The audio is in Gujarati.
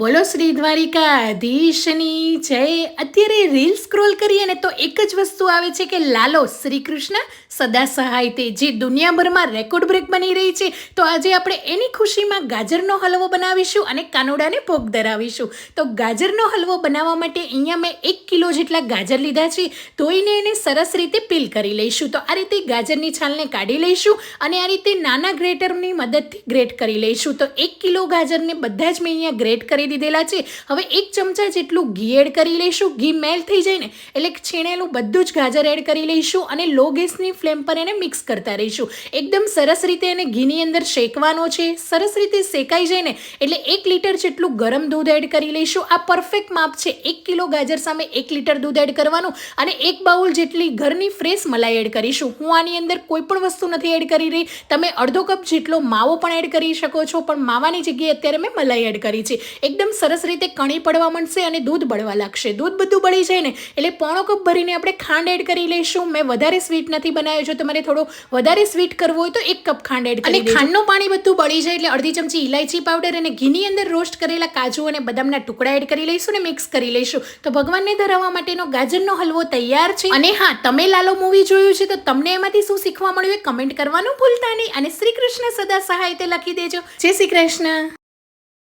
બોલો શ્રી દ્વારિકાધીશની, જય. અત્યારે રીલ સ્ક્રોલ કરીએ ને તો એક જ વસ્તુ આવે છે કે લાલો, શ્રી કૃષ્ણ સદા સહાય તે જે દુનિયાભરમાં રેકોર્ડ બ્રેક બની રહી છે, તો આજે આપણે એની ખુશીમાં ગાજરનો હલવો બનાવીશું અને કાનોડાને ભોગ ધરાવીશું. તો ગાજરનો હલવો બનાવવા માટે અહીંયા મેં એક કિલો જેટલા ગાજર લીધા છે, ધોઈને એને સરસ રીતે પીલ કરી લઈશું. તો આ રીતે ગાજરની છાલને કાઢી લઈશું અને આ રીતે નાના ગ્રેટરની મદદથી ગ્રેટ કરી લઈશું. તો એક કિલો ગાજરને બધા જ મેં અહીંયા ગ્રેટ કરી દીધેલા છે. હવે એક ચમચા જેટલું ઘી એડ કરી લઈશું. ઘી મેલ્ટ થઈ જાય ને એટલે છીણેલું બધું જ ગાજર એડ કરી લઈશું અને લો ગેસની ફ્લેમ પર એને મિક્સ કરતા રહીશું. એકદમ સરસ રીતે એને ઘીની અંદર શેકવાનો છે. સરસ રીતે શેકાઈ જાય ને એટલે એક લીટર જેટલું ગરમ દૂધ એડ કરી લઈશું. આ પરફેક્ટ માપ છે. એક કિલો ગાજર સામે એક લીટર દૂધ એડ કરવાનું અને એક બાઉલ જેટલી ઘરની ફ્રેશ મલાઈ એડ કરીશું. હું આની અંદર કોઈ પણ વસ્તુ નથી એડ કરી રહી. તમે અડધો કપ જેટલો માવો પણ એડ કરી શકો છો. પણ માવાની જગ્યાએ અત્યારે મેં મલાઈ એડ કરી છે. એકદમ સરસ રીતે કણી પડવા માંડશે અને દૂધ બળવા લાગશે. દૂધ બધું બળી જાય ને એટલે પોણો કપ ભરીને આપણે ખાંડ એડ કરી લઈશું. મેં વધારે સ્વીટ નથી બનાવ્યો. જો તમારે થોડો વધારે સ્વીટ કરવો હોય તો એક કપ ખાંડ એડ કરી અને ખાંડનું પાણી બધું બળી જાય એટલે અડધી ચમચી ઇલાયચી પાવડર અને ઘીની અંદર રોસ્ટ કરેલા કાજુ અને બદામના ટુકડા એડ કરી લઈશું ને મિક્સ કરી લઈશું. તો ભગવાનને ધરાવવા માટેનો ગાજરનો હલવો તૈયાર છે. અને હા તમે લાલો મૂવી જોયું છે તો તમને એમાંથી શું શીખવા મળ્યું એ કમેન્ટ કરવાનું ભૂલતા નહીં. અને શ્રી કૃષ્ણ સદા સહાય તે લખી દેજો. જય શ્રી કૃષ્ણ.